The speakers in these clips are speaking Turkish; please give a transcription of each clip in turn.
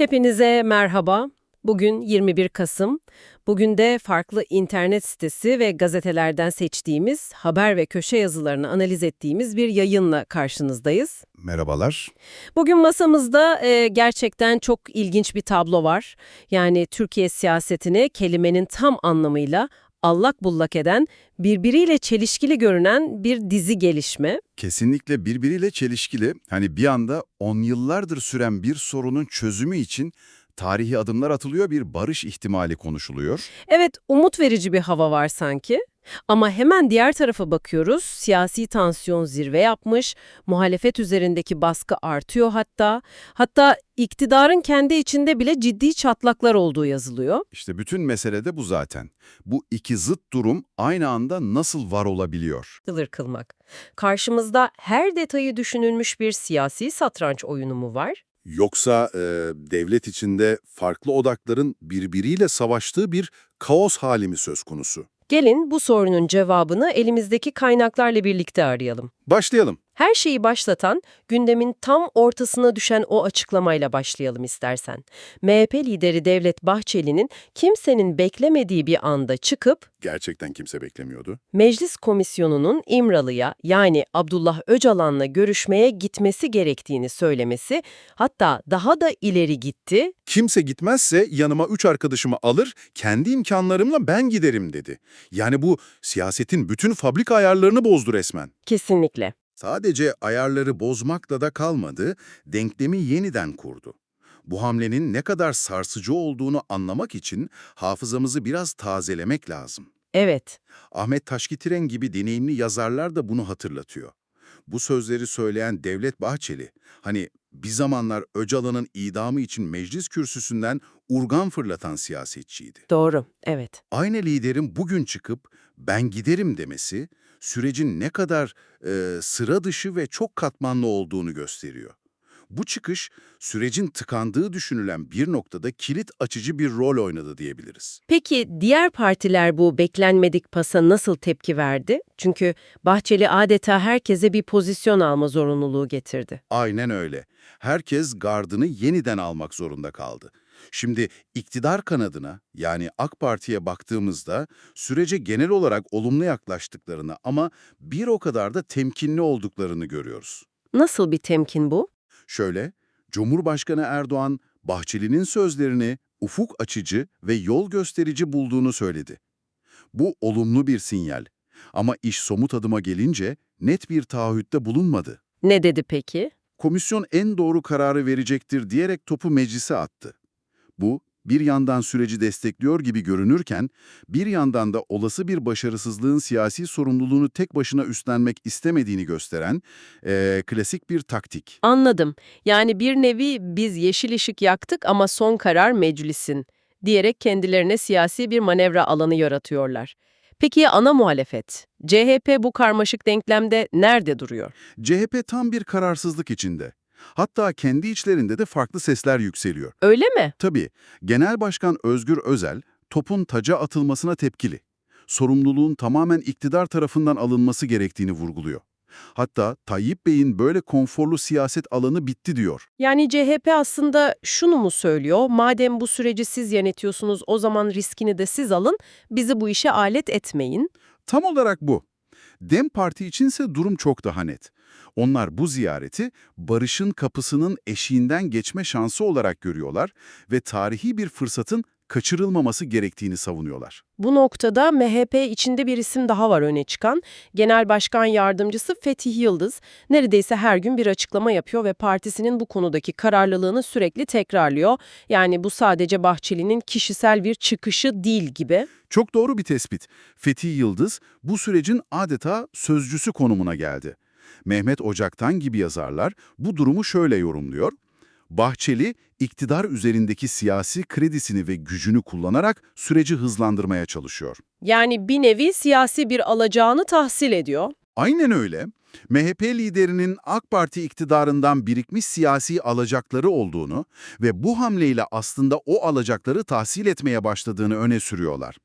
Hepinize merhaba. Bugün 21 Kasım. Bugün de farklı internet sitesi ve gazetelerden seçtiğimiz haber ve köşe yazılarını analiz ettiğimiz bir yayınla karşınızdayız. Merhabalar. Bugün masamızda e, gerçekten çok ilginç bir tablo var. Yani Türkiye siyasetini kelimenin tam anlamıyla allak bullak eden, birbiriyle çelişkili görünen bir dizi gelişme. Kesinlikle birbiriyle çelişkili. Hani bir anda on yıllardır süren bir sorunun çözümü için tarihi adımlar atılıyor, bir barış ihtimali konuşuluyor. Evet, umut verici bir hava var sanki. Ama hemen diğer tarafa bakıyoruz. Siyasi tansiyon zirve yapmış, muhalefet üzerindeki baskı artıyor hatta. Hatta iktidarın kendi içinde bile ciddi çatlaklar olduğu yazılıyor. İşte bütün mesele de bu zaten. Bu iki zıt durum aynı anda nasıl var olabiliyor? Kılır kılmak. Karşımızda her detayı düşünülmüş bir siyasi satranç oyunu mu var? Yoksa e, devlet içinde farklı odakların birbiriyle savaştığı bir kaos hali mi söz konusu? Gelin bu sorunun cevabını elimizdeki kaynaklarla birlikte arayalım. Başlayalım. Her şeyi başlatan, gündemin tam ortasına düşen o açıklamayla başlayalım istersen. MHP lideri Devlet Bahçeli'nin kimsenin beklemediği bir anda çıkıp Gerçekten kimse beklemiyordu. Meclis Komisyonu'nun İmralı'ya yani Abdullah Öcalan'la görüşmeye gitmesi gerektiğini söylemesi, hatta daha da ileri gitti. Kimse gitmezse yanıma üç arkadaşımı alır, kendi imkanlarımla ben giderim dedi. Yani bu siyasetin bütün fabrika ayarlarını bozdu resmen. Kesinlikle. Sadece ayarları bozmakla da kalmadı, denklemi yeniden kurdu. Bu hamlenin ne kadar sarsıcı olduğunu anlamak için hafızamızı biraz tazelemek lazım. Evet. Ahmet Taşkitiren gibi deneyimli yazarlar da bunu hatırlatıyor. Bu sözleri söyleyen Devlet Bahçeli, hani bir zamanlar Öcalan'ın idamı için meclis kürsüsünden urgan fırlatan siyasetçiydi. Doğru. Evet. Aynı liderin bugün çıkıp ben giderim demesi, sürecin ne kadar e, sıra dışı ve çok katmanlı olduğunu gösteriyor. Bu çıkış, sürecin tıkandığı düşünülen bir noktada kilit açıcı bir rol oynadı diyebiliriz. Peki diğer partiler bu beklenmedik pasa nasıl tepki verdi? Çünkü Bahçeli adeta herkese bir pozisyon alma zorunluluğu getirdi. Aynen öyle. Herkes gardını yeniden almak zorunda kaldı. Şimdi iktidar kanadına yani AK Parti'ye baktığımızda sürece genel olarak olumlu yaklaştıklarını ama bir o kadar da temkinli olduklarını görüyoruz. Nasıl bir temkin bu? Şöyle, Cumhurbaşkanı Erdoğan, Bahçeli'nin sözlerini ufuk açıcı ve yol gösterici bulduğunu söyledi. Bu olumlu bir sinyal. Ama iş somut adıma gelince net bir taahhütte bulunmadı. Ne dedi peki? Komisyon en doğru kararı verecektir diyerek topu meclise attı. Bu, bir yandan süreci destekliyor gibi görünürken, bir yandan da olası bir başarısızlığın siyasi sorumluluğunu tek başına üstlenmek istemediğini gösteren eee, klasik bir taktik. Anladım. Yani bir nevi biz yeşil ışık yaktık ama son karar meclisin diyerek kendilerine siyasi bir manevra alanı yaratıyorlar. Peki ana muhalefet? CHP bu karmaşık denklemde nerede duruyor? CHP tam bir kararsızlık içinde. Hatta kendi içlerinde de farklı sesler yükseliyor. Öyle mi? Tabii, Genel Başkan Özgür Özel, topun taca atılmasına tepkili. Sorumluluğun tamamen iktidar tarafından alınması gerektiğini vurguluyor. Hatta Tayyip Bey'in böyle konforlu siyaset alanı bitti diyor. Yani CHP aslında şunu mu söylüyor? Madem bu süreci siz yönetiyorsunuz o zaman riskini de siz alın, bizi bu işe alet etmeyin. Tam olarak bu. Dem Parti içinse durum çok daha net. Onlar bu ziyareti barışın kapısının eşiğinden geçme şansı olarak görüyorlar ve tarihi bir fırsatın kaçırılmaması gerektiğini savunuyorlar. Bu noktada MHP içinde bir isim daha var öne çıkan. Genel Başkan Yardımcısı Fetih Yıldız neredeyse her gün bir açıklama yapıyor ve partisinin bu konudaki kararlılığını sürekli tekrarlıyor. Yani bu sadece Bahçeli'nin kişisel bir çıkışı değil gibi. Çok doğru bir tespit. Fethi Yıldız bu sürecin adeta sözcüsü konumuna geldi. Mehmet Ocaktan gibi yazarlar bu durumu şöyle yorumluyor. Bahçeli, iktidar üzerindeki siyasi kredisini ve gücünü kullanarak süreci hızlandırmaya çalışıyor. Yani bir nevi siyasi bir alacağını tahsil ediyor. Aynen öyle. MHP liderinin AK Parti iktidarından birikmiş siyasi alacakları olduğunu ve bu hamleyle aslında o alacakları tahsil etmeye başladığını öne sürüyorlar.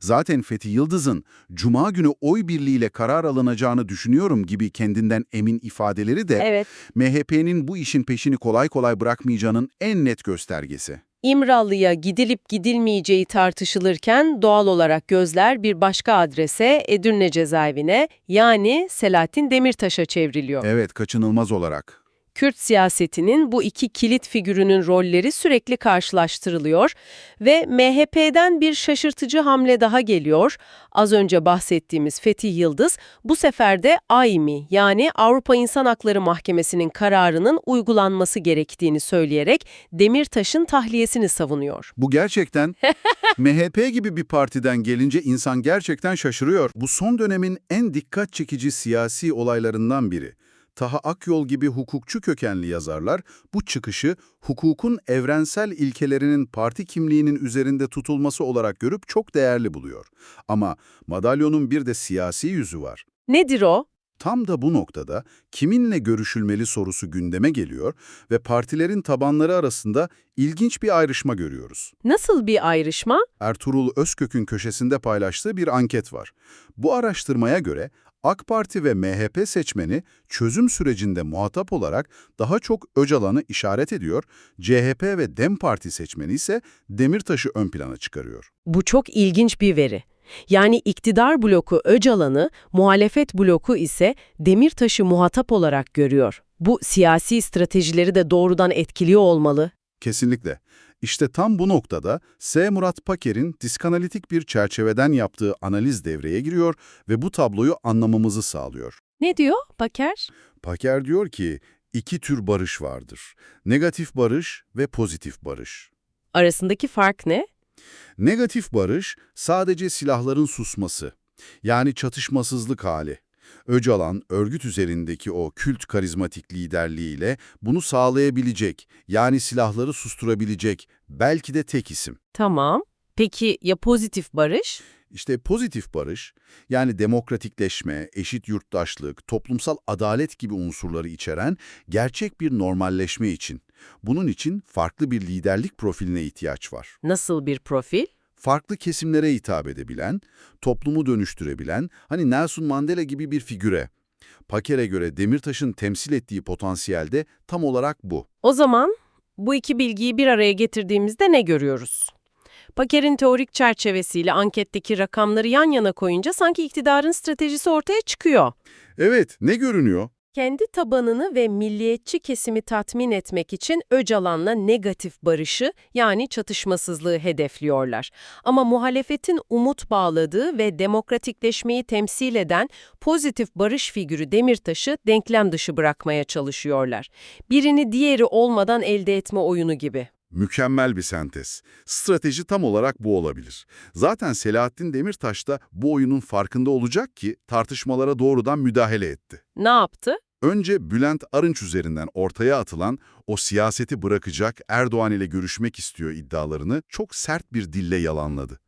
Zaten Fethi Yıldız'ın Cuma günü oy birliğiyle karar alınacağını düşünüyorum gibi kendinden emin ifadeleri de Evet. MHP'nin bu işin peşini kolay kolay bırakmayacağının en net göstergesi. İmralı'ya gidilip gidilmeyeceği tartışılırken doğal olarak gözler bir başka adrese Edirne cezaevine yani Selahattin Demirtaş'a çevriliyor. Evet, kaçınılmaz olarak. Kürt siyasetinin bu iki kilit figürünün rolleri sürekli karşılaştırılıyor ve MHP'den bir şaşırtıcı hamle daha geliyor. Az önce bahsettiğimiz Fethi Yıldız bu sefer de AYMİ yani Avrupa İnsan Hakları Mahkemesi'nin kararının uygulanması gerektiğini söyleyerek Demirtaş'ın tahliyesini savunuyor. Bu gerçekten MHP gibi bir partiden gelince insan gerçekten şaşırıyor. Bu son dönemin en dikkat çekici siyasi olaylarından biri. Taha Akyol gibi hukukçu kökenli yazarlar bu çıkışı hukukun evrensel ilkelerinin parti kimliğinin üzerinde tutulması olarak görüp çok değerli buluyor. Ama madalyonun bir de siyasi yüzü var. Nedir o? Tam da bu noktada kiminle görüşülmeli sorusu gündeme geliyor ve partilerin tabanları arasında ilginç bir ayrışma görüyoruz. Nasıl bir ayrışma? Ertuğrul Özkök'ün köşesinde paylaştığı bir anket var. Bu araştırmaya göre AK Parti ve MHP seçmeni çözüm sürecinde muhatap olarak daha çok Öcalan'ı işaret ediyor, CHP ve DEM Parti seçmeni ise Demirtaş'ı ön plana çıkarıyor. Bu çok ilginç bir veri. Yani iktidar bloku Öcalan'ı, muhalefet bloku ise Demirtaş'ı muhatap olarak görüyor. Bu siyasi stratejileri de doğrudan etkiliyor olmalı. Kesinlikle. İşte tam bu noktada S. Murat Paker'in diskanalitik bir çerçeveden yaptığı analiz devreye giriyor ve bu tabloyu anlamamızı sağlıyor. Ne diyor Baker? Paker diyor ki, iki tür barış vardır. Negatif barış ve pozitif barış. Arasındaki fark ne? Negatif barış sadece silahların susması, yani çatışmasızlık hali. Öcalan, örgüt üzerindeki o kült karizmatik liderliğiyle bunu sağlayabilecek, yani silahları susturabilecek, belki de tek isim. Tamam. Peki ya pozitif barış? İşte pozitif barış, yani demokratikleşme, eşit yurttaşlık, toplumsal adalet gibi unsurları içeren gerçek bir normalleşme için. Bunun için farklı bir liderlik profiline ihtiyaç var. Nasıl bir profil? Farklı kesimlere hitap edebilen, toplumu dönüştürebilen, hani Nelson Mandela gibi bir figüre. Paker'e göre Demirtaş'ın temsil ettiği potansiyel de tam olarak bu. O zaman bu iki bilgiyi bir araya getirdiğimizde ne görüyoruz? Paker'in teorik çerçevesiyle anketteki rakamları yan yana koyunca sanki iktidarın stratejisi ortaya çıkıyor. Evet, ne görünüyor? Kendi tabanını ve milliyetçi kesimi tatmin etmek için Öcalan'la negatif barışı yani çatışmasızlığı hedefliyorlar. Ama muhalefetin umut bağladığı ve demokratikleşmeyi temsil eden pozitif barış figürü Demirtaş'ı denklem dışı bırakmaya çalışıyorlar. Birini diğeri olmadan elde etme oyunu gibi. Mükemmel bir sentez. Strateji tam olarak bu olabilir. Zaten Selahattin Demirtaş da bu oyunun farkında olacak ki tartışmalara doğrudan müdahale etti. Ne yaptı? Önce Bülent Arınç üzerinden ortaya atılan o siyaseti bırakacak Erdoğan ile görüşmek istiyor iddialarını çok sert bir dille yalanladı.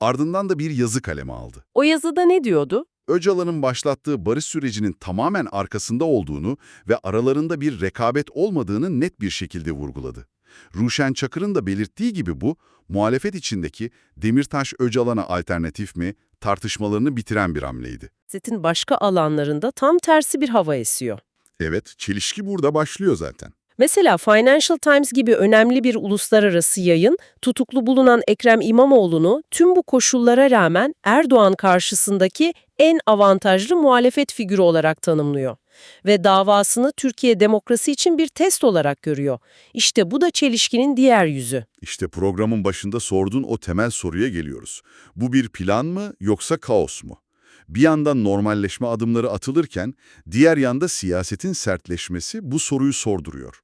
Ardından da bir yazı kaleme aldı. O yazıda ne diyordu? Öcalan'ın başlattığı barış sürecinin tamamen arkasında olduğunu ve aralarında bir rekabet olmadığını net bir şekilde vurguladı. Ruşen Çakır'ın da belirttiği gibi bu, muhalefet içindeki Demirtaş-Öcalan'a alternatif mi tartışmalarını bitiren bir hamleydi. Siyasetin başka alanlarında tam tersi bir hava esiyor. Evet, çelişki burada başlıyor zaten. Mesela Financial Times gibi önemli bir uluslararası yayın, tutuklu bulunan Ekrem İmamoğlu'nu tüm bu koşullara rağmen Erdoğan karşısındaki en avantajlı muhalefet figürü olarak tanımlıyor. Ve davasını Türkiye demokrasi için bir test olarak görüyor. İşte bu da çelişkinin diğer yüzü. İşte programın başında sorduğun o temel soruya geliyoruz. Bu bir plan mı yoksa kaos mu? Bir yandan normalleşme adımları atılırken, diğer yanda siyasetin sertleşmesi bu soruyu sorduruyor.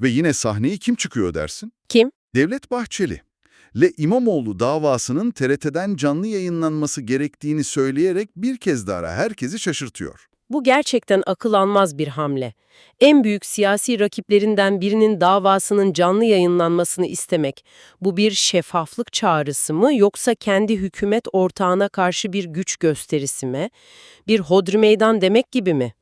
Ve yine sahneyi kim çıkıyor dersin? Kim? Devlet Bahçeli. Le İmamoğlu davasının TRT'den canlı yayınlanması gerektiğini söyleyerek bir kez daha herkesi şaşırtıyor. Bu gerçekten akıl almaz bir hamle. En büyük siyasi rakiplerinden birinin davasının canlı yayınlanmasını istemek, bu bir şeffaflık çağrısı mı yoksa kendi hükümet ortağına karşı bir güç gösterisi mi? Bir hodri meydan demek gibi mi?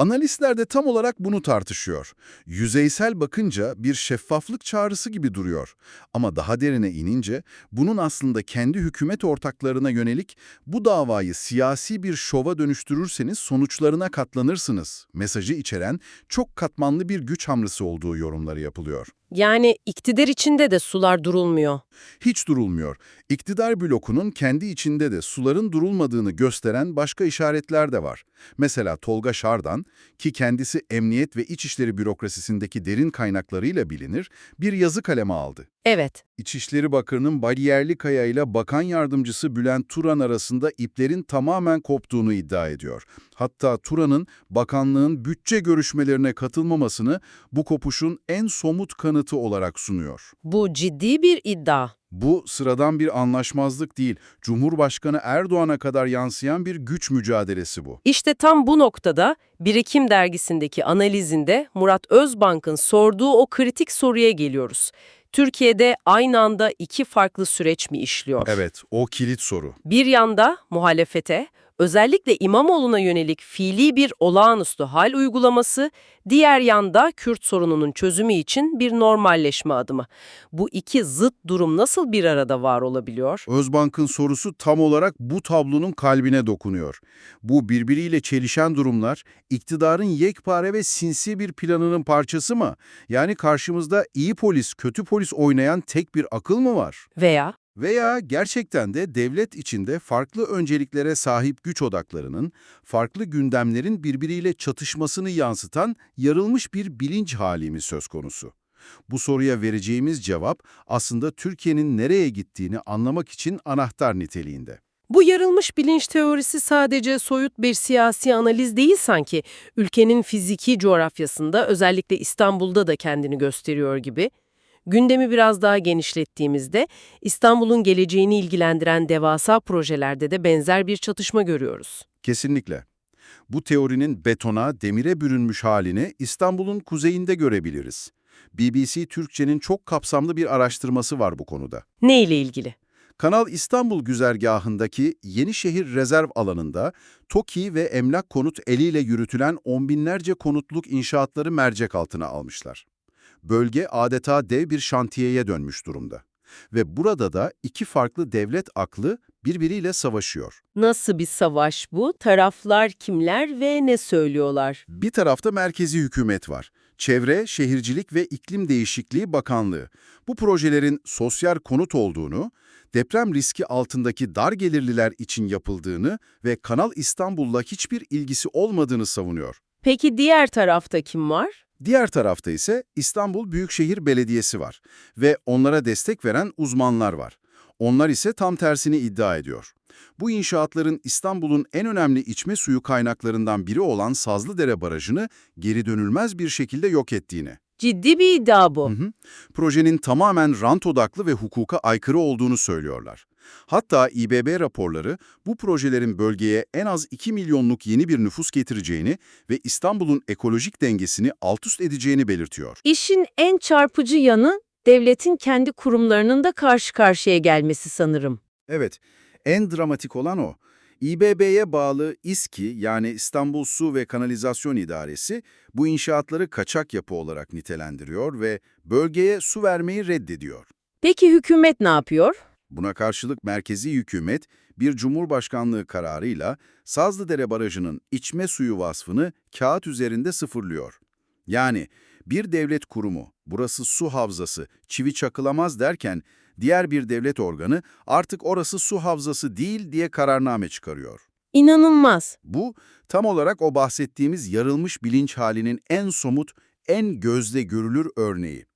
Analistler de tam olarak bunu tartışıyor. Yüzeysel bakınca bir şeffaflık çağrısı gibi duruyor. Ama daha derine inince bunun aslında kendi hükümet ortaklarına yönelik bu davayı siyasi bir şova dönüştürürseniz sonuçlarına katlanırsınız mesajı içeren çok katmanlı bir güç hamlesi olduğu yorumları yapılıyor. Yani iktidar içinde de sular durulmuyor. Hiç durulmuyor. İktidar blokunun kendi içinde de suların durulmadığını gösteren başka işaretler de var. Mesela Tolga Şardan, ki kendisi Emniyet ve İçişleri Bürokrasisindeki derin kaynaklarıyla bilinir, bir yazı kaleme aldı. Evet. İçişleri Bakanı'nın Bariyerlikaya ile Bakan Yardımcısı Bülent Turan arasında iplerin tamamen koptuğunu iddia ediyor. Hatta Turan'ın bakanlığın bütçe görüşmelerine katılmamasını bu kopuşun en somut kanıtı olarak sunuyor. Bu ciddi bir iddia. Bu sıradan bir anlaşmazlık değil, Cumhurbaşkanı Erdoğan'a kadar yansıyan bir güç mücadelesi bu. İşte tam bu noktada Birikim dergisindeki analizinde Murat Özbank'ın sorduğu o kritik soruya geliyoruz. Türkiye'de aynı anda iki farklı süreç mi işliyor? Evet, o kilit soru. Bir yanda muhalefete, özellikle İmamoğlu'na yönelik fiili bir olağanüstü hal uygulaması, diğer yanda Kürt sorununun çözümü için bir normalleşme adımı. Bu iki zıt durum nasıl bir arada var olabiliyor? Özbank'ın sorusu tam olarak bu tablonun kalbine dokunuyor. Bu birbiriyle çelişen durumlar, iktidarın yekpare ve sinsi bir planının parçası mı? Yani karşımızda iyi polis, kötü polis oynayan tek bir akıl mı var? Veya Veya gerçekten de devlet içinde farklı önceliklere sahip güç odaklarının, farklı gündemlerin birbiriyle çatışmasını yansıtan yarılmış bir bilinç hali mi söz konusu? Bu soruya vereceğimiz cevap aslında Türkiye'nin nereye gittiğini anlamak için anahtar niteliğinde. Bu yarılmış bilinç teorisi sadece soyut bir siyasi analiz değil sanki. Ülkenin fiziki coğrafyasında özellikle İstanbul'da da kendini gösteriyor gibi. Gündemi biraz daha genişlettiğimizde İstanbul'un geleceğini ilgilendiren devasa projelerde de benzer bir çatışma görüyoruz. Kesinlikle. Bu teorinin betona, demire bürünmüş halini İstanbul'un kuzeyinde görebiliriz. BBC Türkçe'nin çok kapsamlı bir araştırması var bu konuda. Ne ile ilgili? Kanal İstanbul güzergahındaki Yenişehir Rezerv alanında TOKİ ve emlak konut eliyle yürütülen on binlerce konutluk inşaatları mercek altına almışlar. Bölge adeta dev bir şantiyeye dönmüş durumda. Ve burada da iki farklı devlet aklı birbiriyle savaşıyor. Nasıl bir savaş bu? Taraflar kimler ve ne söylüyorlar? Bir tarafta merkezi hükümet var. Çevre, Şehircilik ve İklim Değişikliği Bakanlığı. Bu projelerin sosyal konut olduğunu, deprem riski altındaki dar gelirliler için yapıldığını ve Kanal İstanbul'la hiçbir ilgisi olmadığını savunuyor. Peki diğer tarafta kim var? Diğer tarafta ise İstanbul Büyükşehir Belediyesi var ve onlara destek veren uzmanlar var. Onlar ise tam tersini iddia ediyor. Bu inşaatların İstanbul'un en önemli içme suyu kaynaklarından biri olan Sazlıdere Barajı'nı geri dönülmez bir şekilde yok ettiğini. Ciddi bir iddia bu. Hı hı. Projenin tamamen rant odaklı ve hukuka aykırı olduğunu söylüyorlar. Hatta İBB raporları bu projelerin bölgeye en az 2 milyonluk yeni bir nüfus getireceğini ve İstanbul'un ekolojik dengesini altüst edeceğini belirtiyor. İşin en çarpıcı yanı devletin kendi kurumlarının da karşı karşıya gelmesi sanırım. Evet, en dramatik olan o. İBB'ye bağlı İSKİ yani İstanbul Su ve Kanalizasyon İdaresi bu inşaatları kaçak yapı olarak nitelendiriyor ve bölgeye su vermeyi reddediyor. Peki hükümet ne yapıyor? Buna karşılık merkezi hükümet bir cumhurbaşkanlığı kararıyla Sazlıdere Barajı'nın içme suyu vasfını kağıt üzerinde sıfırlıyor. Yani bir devlet kurumu burası su havzası çivi çakılamaz derken diğer bir devlet organı artık orası su havzası değil diye kararname çıkarıyor. İnanılmaz. Bu tam olarak o bahsettiğimiz yarılmış bilinç halinin en somut, en gözle görülür örneği.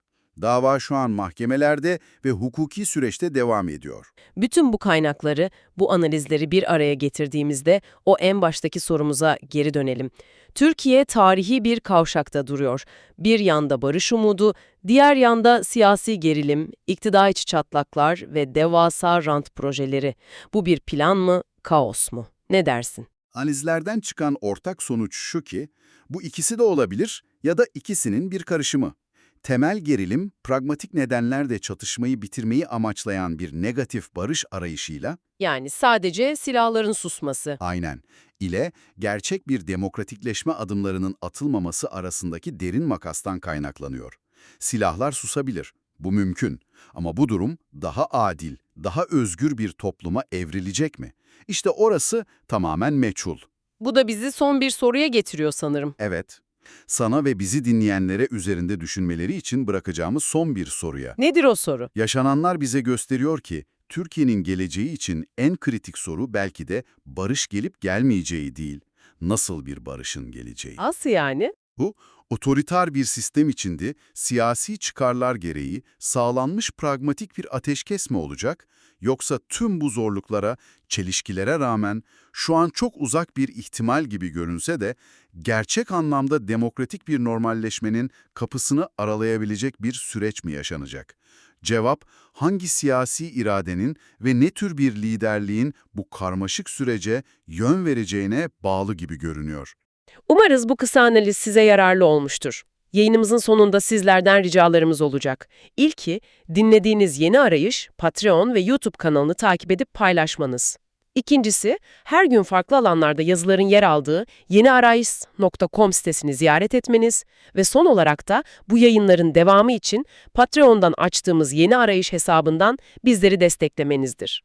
Dava şu an mahkemelerde ve hukuki süreçte devam ediyor. Bütün bu kaynakları, bu analizleri bir araya getirdiğimizde o en baştaki sorumuza geri dönelim. Türkiye tarihi bir kavşakta duruyor. Bir yanda barış umudu, diğer yanda siyasi gerilim, iktidar içi çatlaklar ve devasa rant projeleri. Bu bir plan mı, kaos mu? Ne dersin? Analizlerden çıkan ortak sonuç şu ki, bu ikisi de olabilir ya da ikisinin bir karışımı. Temel gerilim, pragmatik nedenlerle çatışmayı bitirmeyi amaçlayan bir negatif barış arayışıyla, Yani sadece silahların susması. aynen, ile gerçek bir demokratikleşme adımlarının atılmaması arasındaki derin makastan kaynaklanıyor. Silahlar susabilir, bu mümkün. Ama bu durum daha adil, daha özgür bir topluma evrilecek mi? İşte orası tamamen meçhul. Bu da bizi son bir soruya getiriyor sanırım. Evet, sana ve bizi dinleyenlere üzerinde düşünmeleri için bırakacağımız son bir soruya. Nedir o soru? Yaşananlar bize gösteriyor ki, Türkiye'nin geleceği için en kritik soru belki de barış gelip gelmeyeceği değil, nasıl bir barışın geleceği. Nasıl yani? Otoriter bir sistem içinde siyasi çıkarlar gereği sağlanmış pragmatik bir ateşkes mi olacak, yoksa tüm bu zorluklara, çelişkilere rağmen şu an çok uzak bir ihtimal gibi görünse de gerçek anlamda demokratik bir normalleşmenin kapısını aralayabilecek bir süreç mi yaşanacak? Cevap, hangi siyasi iradenin ve ne tür bir liderliğin bu karmaşık sürece yön vereceğine bağlı gibi görünüyor. Umarız bu kısa analiz size yararlı olmuştur. Yayınımızın sonunda sizlerden ricalarımız olacak. İlki, dinlediğiniz yeni arayış, Patreon ve YouTube kanalını takip edip paylaşmanız. İkincisi, her gün farklı alanlarda yazıların yer aldığı yeniarayış.com sitesini ziyaret etmeniz ve son olarak da bu yayınların devamı için Patreon'dan açtığımız Yeni Arayış hesabından bizleri desteklemenizdir.